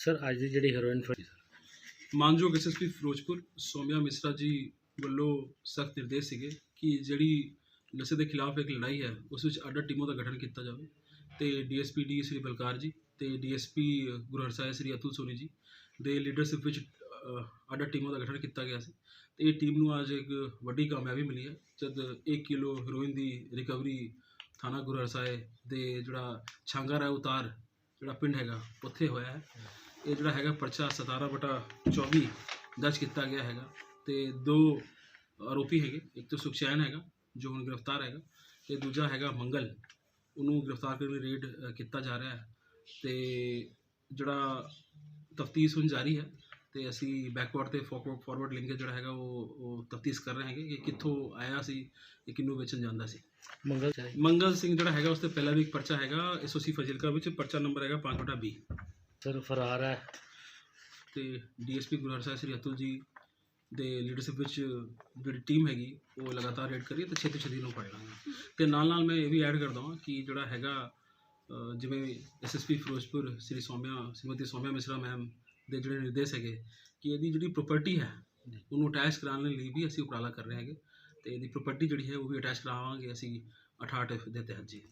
Sir ਅੱਜ ਦੀ ਜਿਹੜੀ heroin ਫੜੀ ਮਾਨਯੋਗ ਐਸਐਸਪੀ ਫਿਰੋਜ਼ਪੁਰ ਸੋਮਿਆ ਮਿਸਰਾ ਜੀ ਵੱਲੋਂ ਸਖਤ ਨਿਰਦੇਸ਼ ਸੀਗੇ ਕਿ ਜਿਹੜੀ ਨਸ਼ੇ ਦੇ ਖਿਲਾਫ ਇੱਕ ਲੜਾਈ ਹੈ ਉਸ ਵਿੱਚ ਅੱਡ ਟੀਮਾਂ ਦਾ ਗਠਨ ਕੀਤਾ ਜਾਵੇ। ਤੇ ਡੀਐਸਪੀ ਡੀ ਸ੍ਰੀ ਬਲਕਾਰ ਜੀ ਤੇ ਡੀਐਸਪੀ ਗੁਰੂ ਹਰਸਾਏ ਸ੍ਰੀ ਅਤੁਲ ਸੋਨੀ ਜੀ ਦੇ ਲੀਡਰਸ਼ਿਪ ਵਿੱਚ ਅ, ਅੱਡ ਟੀਮਾਂ ਦਾ ਗਠਨ ਕੀਤਾ ਗਿਆ ਸੀ। ਤੇ ਇਹ ਟੀਮ ਨੂੰ ਅੱਜ ਇੱਕ ਵੱਡੀ ਕਾਮਯਾਬੀ ਮਿਲੀ ਹੈ ਜਦ 1 ਕਿਲੋ ਹੈਰੋਇਨ ਦੀ ਰਿਕਵਰੀ ਥਾਣਾ ਗੁਰੂ ਹਰਸਾਏ ਦੇ ਜਿਹੜਾ ਛਾਂਗਾਰਾ ਉਤਾਰ ਜਿਹੜਾ ਪਿੰਡ ਹੈਗਾ ਉੱਥੇ ਹੋਇਆ ਹੈ। ਇਹ ਜਿਹੜਾ ਹੈਗਾ ਪਰਚਾ 17 ਬਟਾ 24 ਦਰਜ ਕੀਤਾ ਗਿਆ ਹੈਗਾ ਤੇ ਦੋ ਆਰੋਪੀ ਹੈਗੇ ਇੱਕ ਤਾਂ ਸੁਖਚੈਨ ਹੈਗਾ ਜੋ ਹੁਣ ਗ੍ਰਿਫਤਾਰ ਹੈਗਾ ਤੇ ਦੂਜਾ ਹੈਗਾ ਮੰਗਲ ਉਹਨੂੰ ਗ੍ਰਿਫਤਾਰ ਕਰਨ ਲਈ ਰੇਡ ਕੀਤਾ ਜਾ ਰਿਹਾ ਹੈ। ਤੇ ਜਿਹੜਾ ਤਫਤੀਸ਼ ਹੁਣ ਜਾਰੀ ਹੈ ਤੇ ਅਸੀਂ ਬੈਕਵਰਡ ਤੇ ਫਾਰਵਰਡ ਲਿੰਕ ਜਿਹੜਾ ਹੈਗਾ ਉਹ ਉਹ ਤਫਤੀਸ਼ ਕਰ ਰਹੇ ਹੈਗੇ ਕਿ ਕਿੱਥੋਂ ਆਇਆ ਸੀ ਇਹ ਕਿੰਨੂੰ ਵੇਚਣ ਜਾਂਦਾ ਸੀ। ਮੰਗਲ ਮੰਗਲ ਸਿੰਘ ਜਿਹੜਾ ਹੈਗਾ ਉਸ ਤੇ ਪਹਿਲਾਂ ਵੀ ਇੱਕ ਪਰਚਾ ਹੈਗਾ ਐਸਓਸੀ ਫਜ਼ਿਲਕਾ ਵਿੱਚ ਪਰਚਾ ਨੰਬਰ ਹੈਗਾ 5 ਬਟਾ 20 ਸਰ ਫਰਾਰ ਹੈ। ਤੇ ਡੀਐਸਪੀ ਗੁਰੂ ਸਾਹਿਬ ਸ੍ਰੀ ਅਤੁਲ ਜੀ ਦੇ ਲੀਡਰਸ਼ਿਪ ਵਿੱਚ ਜਿਹੜੀ ਟੀਮ ਹੈਗੀ ਉਹ ਲਗਾਤਾਰ ਰੇਡ ਕਰ ਰਹੀ ਤੇ ਛੇਤੀ ਛੇਤੀ ਨੂੰ ਫੜ ਲਾਂਗੇ ਤੇ ਨਾਲ ਨਾਲ ਮੈਂ ਇਹ ਵੀ ਐਡ ਕਰਦਾ ਦਵਾਂ ਕਿ ਜਿਹੜਾ ਹੈਗਾ ਅ, ਜਿਵੇਂ ਐਸਐਸਪੀ ਫਿਰੋਜ਼ਪੁਰ ਸ੍ਰੀ ਸੌਮਿਆ ਸ਼੍ਰੀਮਤੀ ਸੌਮਿਆ ਮਿਸਰਾ ਮੈਮ ਦੇ ਜਿਹੜੇ ਨਿਰਦੇਸ਼ ਹੈਗੇ ਕਿ ਇਹਦੀ ਜਿਹੜੀ ਪ੍ਰਾਪਰਟੀ ਹੈ ਉਹਨੂੰ ਅਟੈਚ ਕਰਾਉਣ ਲਈ ਵੀ ਅਸੀਂ ਉਪਰਾਲਾ ਕਰ ਰਹੇ ਹੈਗੇ। ਤੇ ਇਹਦੀ ਪ੍ਰਾਪਰਟੀ ਜਿਹੜੀ ਹੈ ਉਹ ਵੀ ਅਟੈਚ ਕਰਾਵਾਂਗੇ ਅਸੀਂ 68 ਦੇ ਤਹਿਤ ਜੀ।